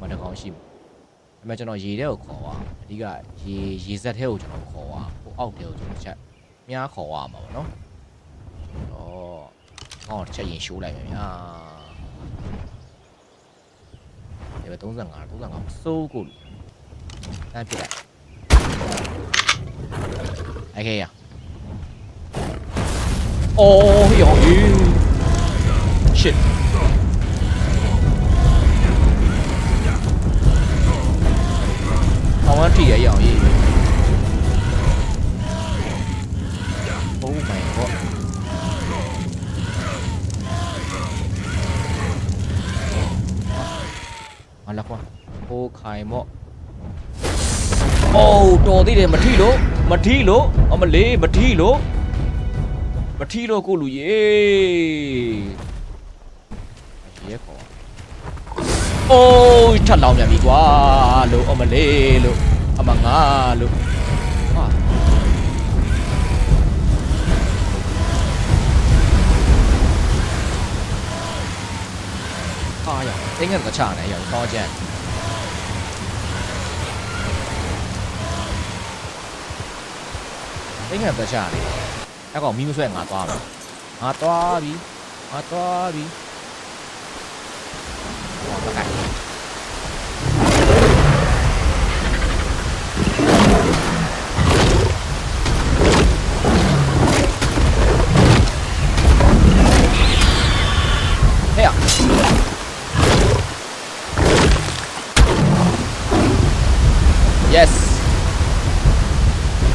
မတကောင်ရှိမှာဒါပေမဲ့ကျွန်တော်ရေထဲကိုခေါ်သွားအဓိကရေရေစက်ထဲကိုကျွန်တော်ခေါ်သွားဟိုအောက်ထဲကိုကျွန်တော်ချက်မြားခေါ်သွားမှာပေါ့နော်တော့ဟောချက်ရင်ရှိုးလိုက်မယ်ဗျာဒီပဲ35 35စိုးကိုတန်းပြလိုက်โอเคရအော်ယောအေး shit อะหยองอีโอ้ไม่ก็มาแล้วก็โอ้ไข่หม้อโอ้တော်သေးတယ်မထီလို့မထီလို့အမလေးမထီလို့မထီလို့ကိုလူရေရဲခေါ်โอ้ยฉันลองอย่างนี้กว่าลูกอมเลยโก အမငါလို့ဟာဟာရတင်းငယ်ကချနေရတော့ကြက်တင်းငယ်ကချနေအဲ့ကောင်မီးမဆွဲငါသွားမယ်ငါသွားပြီငါသွားပြီဟောတကို yes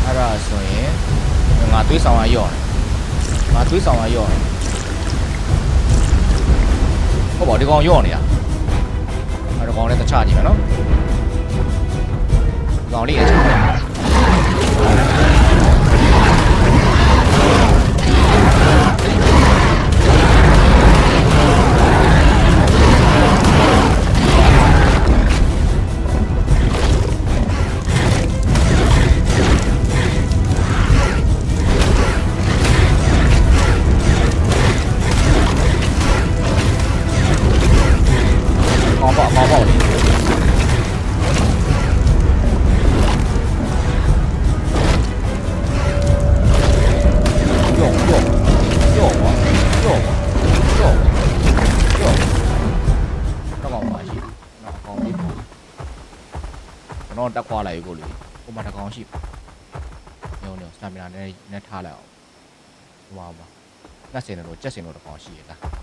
အဲ့ဒါဆိုရင်ငါသွေးဆောင်ရရော့တယ်ငါသွေးဆောင်ရရော့တယ်ဟုတ်ပါဒီကောင်ရော့နေတာအဲ့ဒီကောင်လည်းတခြားကြည့်မယ်နော်ဒီကောင်လေးအချားကော ကျွန်တော်တက်ခွာလိုက်ကိုလေဟိုမှာတကောင်ရှိညောညောစတာမီနာနဲ့နဲ့ထားလိုက်အောင်ဟိုပါပါငတ်စင်တော့ကြက်စင်တော့တကောင်ရှိရတာ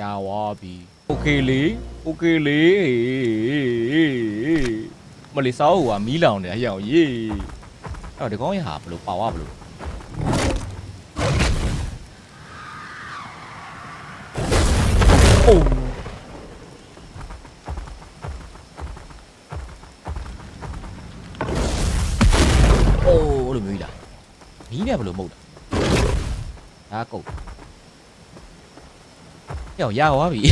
ရဝါပြီโอเคလေโอเคလေမလီစောဟိုကမီးလောင်နေအရောက်ရေးအဲ့တော့ဒီကောင်းရဟာဘလို့ပါဝါဘလို့အိုးအိုးလို့မျိုးကြီးလားမီးနဲ့ဘလို့မဟုတ်တာဒါကုတ် 要压我瓦比